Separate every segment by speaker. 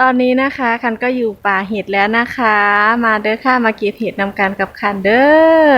Speaker 1: ตอนนี้นะคะคันก็อยู่ป่าเห็ดแล้วนะคะ มาเด้อค่ะมาเก็บเห็ดนำกันกับคันเด้อ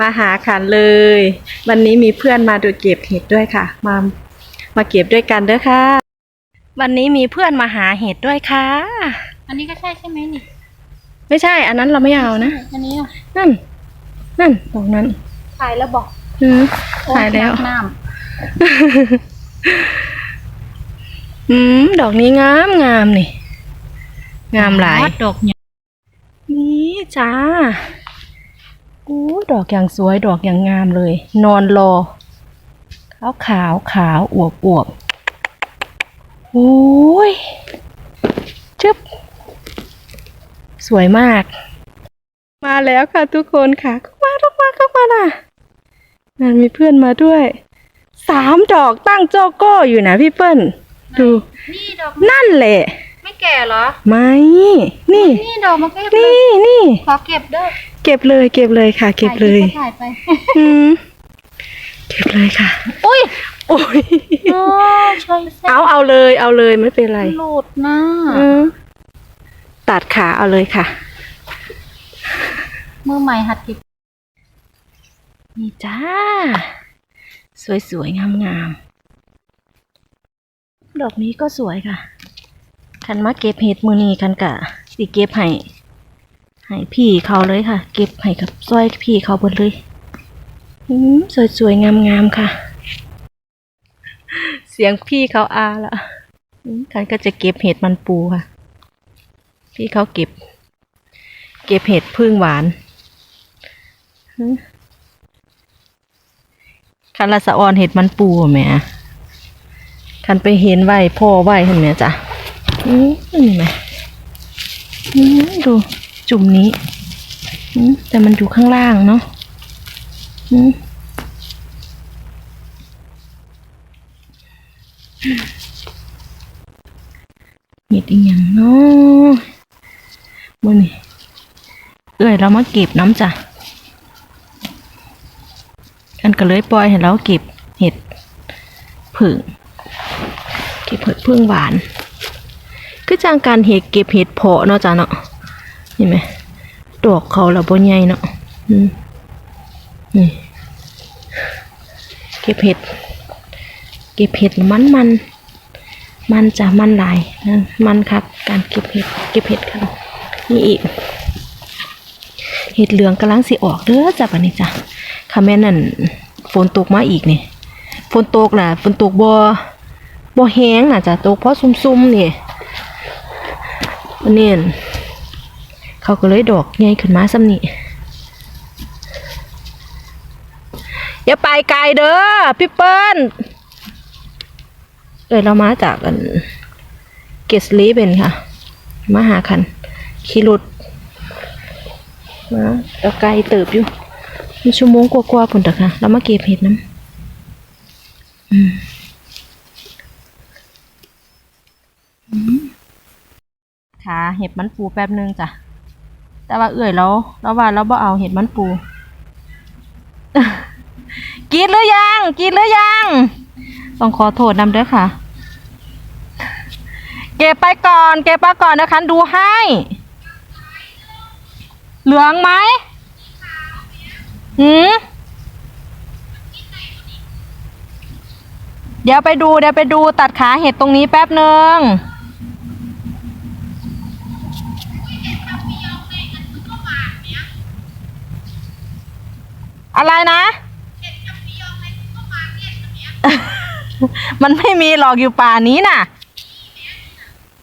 Speaker 1: มาหาคันเลย วันนี้มีเพื่อนมาดูเก็บเห็ดด้วยค่ะ มามาเก็บด้วยกันเด้อค่ะ วันนี้มีเพื่อนมาหาเห็ดด้วยค่ะ
Speaker 2: อันนี้ก็ใช่ใช่ไหมนี่
Speaker 1: ไม่ใช่ อันนั้นเราไม่เอานะ
Speaker 2: อันนี้อะ
Speaker 1: นั่น นั่นตรงนั้น
Speaker 2: ถ่ายแล้วบอก
Speaker 1: อืม
Speaker 2: โอ้
Speaker 1: ถ่ายแล้ว
Speaker 2: น้
Speaker 1: อืมดอกนี้งามงามนี่ำงามหลาย
Speaker 2: วัดดอกเนี่ย
Speaker 1: นี่จ้าอู้ดอกอย่างสวยดอกอย่างงามเลย นอนรอ ขาวขาวขาวอวบอวบโอ้ยจึ๊บสวยมาก มาแล้วค่ะทุกคนค่ะเข้ามาเข้ามาเข้ามาล่ะนั่นมีเพื่อนมาด้วย สามดอกตั้งโจโก้อยู่นะพี่เปิ้ล ดู
Speaker 2: นี่ดอก
Speaker 1: นั่นแหละ
Speaker 2: ไม่แก่เหรอ
Speaker 1: ไม่ นี่
Speaker 2: นี่ดอกมันก็เก็บเลย
Speaker 1: นี่นี่
Speaker 2: ขอเก็บเด้อ
Speaker 1: เก็บเลย เก็บเลยค่ะ เก็บเลย
Speaker 2: ถ่ายไป
Speaker 1: อืม เก็บเลยค่ะ
Speaker 2: อุ้ย
Speaker 1: โอ้ย
Speaker 2: โอ้ใช่ใช่
Speaker 1: เอาเอาเลย เอาเลยไม่เป็นไร
Speaker 2: หลุดนะ
Speaker 1: อืมตัดขาเอาเลยค่ะ
Speaker 2: มือใหม่หัดเก็บ
Speaker 1: นี่จ้า สวยๆ งามๆ ดอกนี้ก็สวยค่ะคันมาเก็บเห็ดมือนี้คันกะสิเก็บให้ให้พี่เขาเลยค่ะ เก็บให้กับซอยพี่เขาบิดเลยอืมสวยๆงามๆค่ะ เสียงพี่เขาอาละคันก็จะเก็บเห็ดมันปูค่ะ พี่เขาเก็บ เก็บเห็ดพึ่งหวานคันละสะออนเห็ดมันปูแหม่ คันไปเห็นไหวพ่อไหวเห็นไหมจ๊ะอืมนี่ไหมอืมดูจุ่มนี้อืมแต่มันอยู่ข้างล่างเนาะอืมเห็ดอีหยังเนาะมื่อนี่เอ้ยเรามาเก็บน้ำจ้ะอันก็เลยปล่อยให้เราเก็บเห็ดผึ่ง เก็บเห็ดพึ่งหวาน คือจางการเห็ดเก็บเห็ดเพาะเนาะจ้ะเนาะเห็นไหมดอกเขาเราบ่ใหญ่เนาะนี่เก็บเห็ด เก็บเห็ดมันมันมันจะมันหลายนะมันครับการเก็บเห็ดเก็บเห็ดครับนี่อีกเห็ดเหลืองกำลังสิออกเด้อจ้ะปะนี่จ้ะค่ะแม่นั่นฝนตกมาอีกนี่ฝนตกน่ะฝนตกบ่ บ่แห้งน่ะจ้ะตกเพราะซุ่มๆนี่อันนี้อั่นเขาก็เลยดอกใหญ่ขึ้นมาซ้ำนี่อย่าไปไกลเด้อพี่เปิ้ลเอ้ยเรามาจากอันเกสลีเบนค่ะ มาหาคันขี่รถมาตะไกลเติบอยู่มีชั่วโมงกว่าๆพุ่นตะค่ะแล้วมาเก็บเห็ดน้ำอืมอืม ขาเห็ดมันปูแป๊บนึงจ้ะ แต่ว่าเอื่อยแล้วแล้วว่าเราบ่เอาเห็ดมันปูกินหรือยังกินหรือยัง ต้องขอโทษนำเด้อค่ะ เก็บไปก่อน เก็บไปก่อนนะคะดูให้ เหลืองไหมหืมเดี๋ยวไปดูเดี๋ยวไปดูตัดขาเห็ดตรงนี้แป๊บหนึ่ง อะไรนะ มันไม่มีหรอกอยู่ป่านี้น่ะ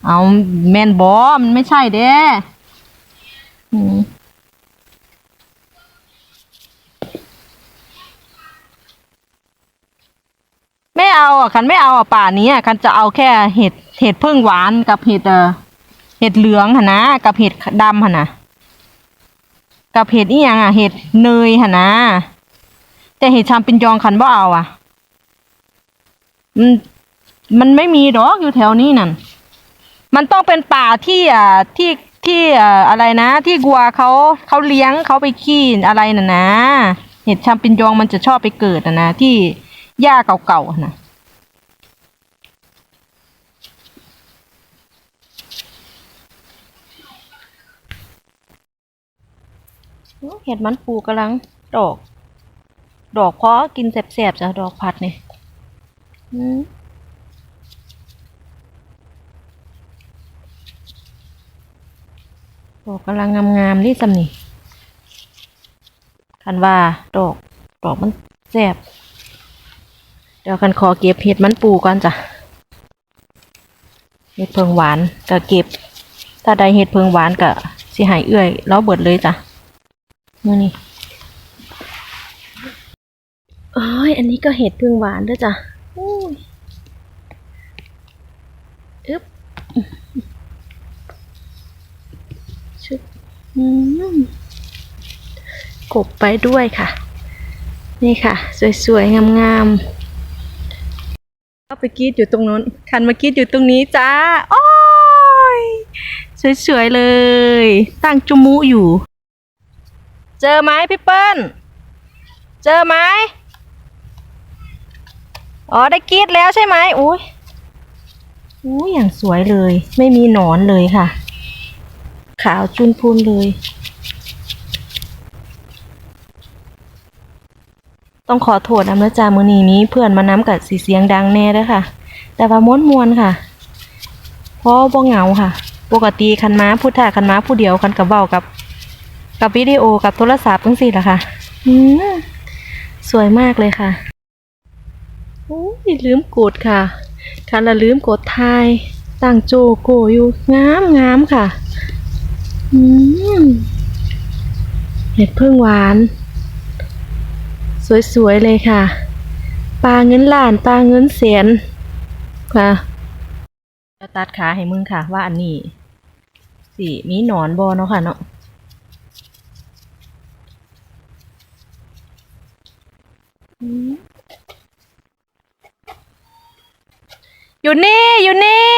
Speaker 1: เอาแมนบอมันไม่ใช่เด้อืมไม่เอาอะคันไม่เอาอะป่านี้อะคันจะเอาแค่เห็ดเห็ดพึ่งหวานกับเห็ดเออเห็ดเหลืองหนนะกับเห็ดดำหนนะ กับเห็ดอีหยังอะเห็ดเนยหนนะแต่เห็ดชามปิญยองคันบ่เอาอะ มันมันไม่มีดอกอยู่แถวนี้นั่น มันต้องเป็นป่าที่อ่าที่ที่อ่าอะไรนะ ที่กัวเขาเขาเลี้ยงเขาไปขี้อะไรน่ะนะ เห็ดชามปิญยองมันจะชอบไปเกิดน่ะนะที่หญ้าเก่าๆน่ะ เห็ดมันปูกำลังดอก ดอกเพาะกินแสบๆจ้ะดอกผัดนี่ดอกกำลังงามๆนี่สำนี่คันว่าดอกดอกมันแสบเดี๋ยวคันขอเก็บเห็ดมันปูก่อนจ้ะเห็ดเพิงหวานก็เก็บ ถ้าได้เห็ดเพิงหวานก็สิหายเอื้อยแล้วเบิดเลยจ้ะ มื่อนี้โอ้ยอันนี้ก็เห็ดเพิงหวานด้วยจ้ะอุ้ยอึ๊บชึบอืมกบไปด้วยค่ะ นี่ค่ะ สวยๆ งามๆก็ไปกีดอยู่ตรงนู้นคันมากีดอยู่ตรงนี้จ้าโอ้ยสวยๆ เลย ตั้งจุมุอยู่ เจอไหมพี่เปิ้ล เจอไหมอ๋อได้กรีดแล้วใช่ไหมอุ้ยอุ้ยอย่างสวยเลย ไม่มีหนอนเลยค่ะ ขาวจุนพูนเลย ต้องขอโทษนะเมื่อจามือนีนี้เพื่อนมาน้ำกับสีเสียงดังแน่เด้อค่ะ แต่ว่าม้วนมวนๆค่ะเพราะบ่เหงาค่ะ ปกติคันม้าพูดถ่าคันม้าผู้เดียวคันกับเบากับ กับวิดีโอกับโทรศัพท์ทั้งสี่ละค่ะอืมสวยมากเลยค่ะโอ้ยลืมกดค่ะคันละลืมกดทายตั้งโจโกอยู่งามงามค่ะอืมเห็ดพึ่งหวาน สวยๆเลยค่ะปลาเงินล้านปลาเงินแสนค่ะจะตัดขาให้มึงค่ะ ว่าอันนี้สิมีหนอนบอเนาะค่ะเนาะอืม อยู่นี่อยู่นี่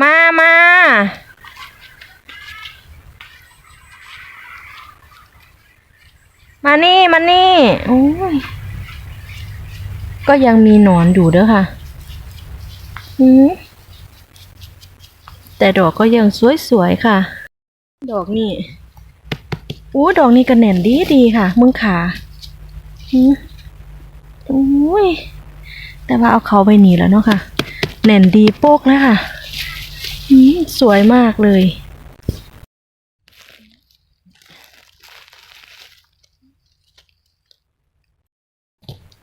Speaker 1: มามามานี่มานี่โอ้ยก็ยังมีหนอนอยู่เด้อค่ะอืมแต่ดอกก็ยังสวยๆค่ะ ดอกนี่อู้ดอกนี่ก็แน่นดีดีค่ะ มึงขาอืมโอ้ย แต่ว่าเอาเขาไปหนีแล้วเนาะค่ะแน่นดีโป๊กแล้วค่ะอืมสวยมากเลย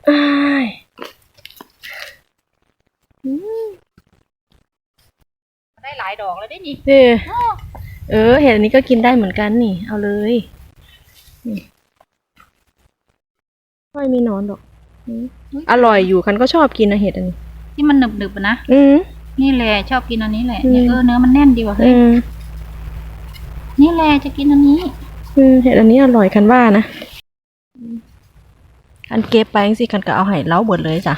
Speaker 1: อ้ายอืม
Speaker 2: ได้หลายดอกแล้วได้นี่
Speaker 1: เออเออ เห็ดอันนี้ก็กินได้เหมือนกันนี่ เอาเลย นี่ไม่มีหนอนดอก อืมอร่อยอยู่คันก็ชอบกินนะเห็ดอันนี้
Speaker 2: ที่มันหนึบๆอะนะ
Speaker 1: อืม
Speaker 2: นี่แหละชอบกินอันนี้แหละ
Speaker 1: อืม
Speaker 2: เนี่ยเออเนื้อมันแน่นดีว่ะเฮ้
Speaker 1: อื
Speaker 2: ย
Speaker 1: ม
Speaker 2: นี่แหละจะกินอันนี้
Speaker 1: อืมเห็ดอันนี้อร่อยคันว่านะอืมคันเก็บไปจังสิคันก็เอาให้เล้าเบดเลยจ้ะ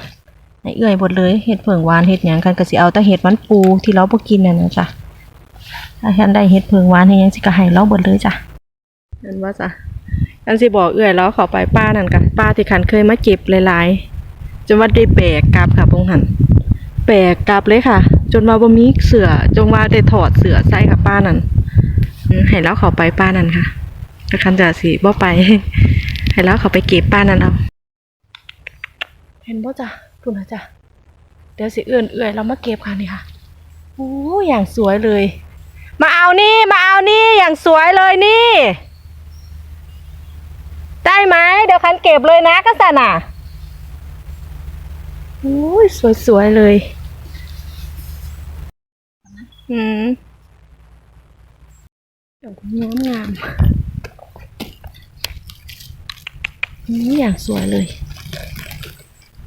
Speaker 1: ให้เอื่อยเบดเลยเห็ดเผิงหวานเห็ดหยังคันก็สิเอาแต่เห็ดมันปูที่เราบ่กินน่ะนะจ้ะถ้าคันได้เห็ดเผิงหวานเฮ็ดหยังสิก็ให้เล้าเบดเลยจ้ะนั่นว่าจ้ะ คันสิบอกเอื่อยแล้วเขอไปป้านั่นกะป้าที่คันเคยมาเก็บหลายๆจนว่าได้แบกกลับค่ะพงหันแบกกลับเลยค่ะ จนว่าบ่มีเสือจนว่าได้ถอดเสือใส่กับป้านั่นให้แล้วเขาไปป้านั่นค่ะแต่คันจะสิบ่ไปให้แล้วเขาไปเก็บป้านั่นเอาเห็นบ่จ้ะคุณนะจ้ะเดี๋ยวสิเอื่อนเอื่อยเรามาเก็บค่ะนี่ค่ะโอ้อย่างสวยเลย มาเอานี่ มาเอานี่ อย่างสวยเลยนี่ ได้ไหมเดี๋ยวคันเก็บเลยนะก็สันอะโอ้ยสวยๆเลย อืมดอกงามงามๆอืมอย่างสวยเลย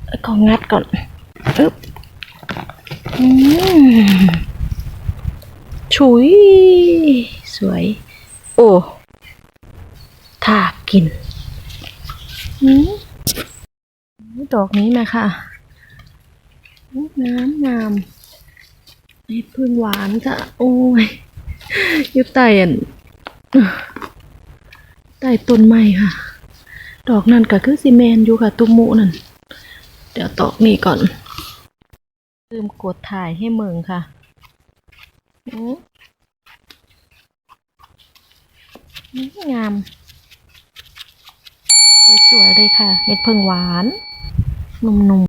Speaker 1: เอาของงัดก่อนอึ๊บอืมฉุย สวย โอ้ถ้ากินอืม ดอกนี้มาค่ะงามงามเห็ดพึ่งหวานจ้ะโอ้ยอยู่ใต้อันใต้ต้นไม้ค่ะ ดอกนั่นก็คือซีเมนอยู่ค่ะ ตุ้มหมูนั่น เดี๋ยวตอกนี่ก่อนลืมกดถ่ายให้เมืองค่ะอืมนี่งาม สวยๆเลยค่ะ เห็ดเพิงหวาน นุ่มๆ